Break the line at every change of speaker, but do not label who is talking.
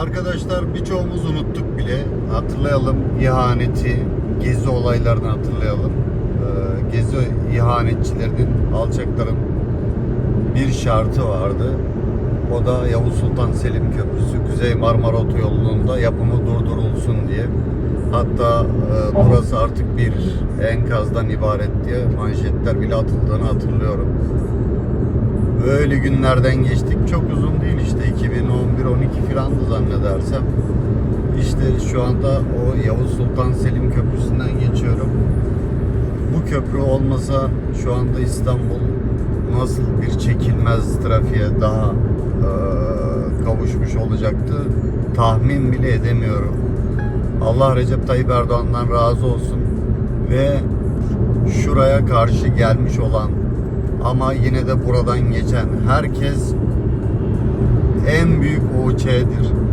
Arkadaşlar birçoğumuz unuttuk bile. Hatırlayalım ihaneti, gezi olaylarını hatırlayalım. Ee, Gezi ihanetçilerinin, alçakların bir şartı vardı. O da Yavuz Sultan Selim Köprüsü Kuzey Marmara Otoyolu'nun da yapımı durdurulsun diye. Hatta e, burası artık bir enkazdan ibaret diye manşetler bile atıldığını hatırlıyorum. Böyle günlerden geçtik. Çok uzun değil işte 2011-12 filandı zannedersem. İşte şu anda o Yavuz Sultan Selim Köprüsü'nden geçiyorum. Bu köprü olmasa şu anda İstanbul nasıl bir çekilmez trafiğe daha e, kavuşmuş olacaktı tahmin bile edemiyorum. Allah Recep Tayyip Erdoğan'dan razı olsun ve şuraya karşı gelmiş olan ama yine de buradan geçen herkes en büyük OÇ'dir.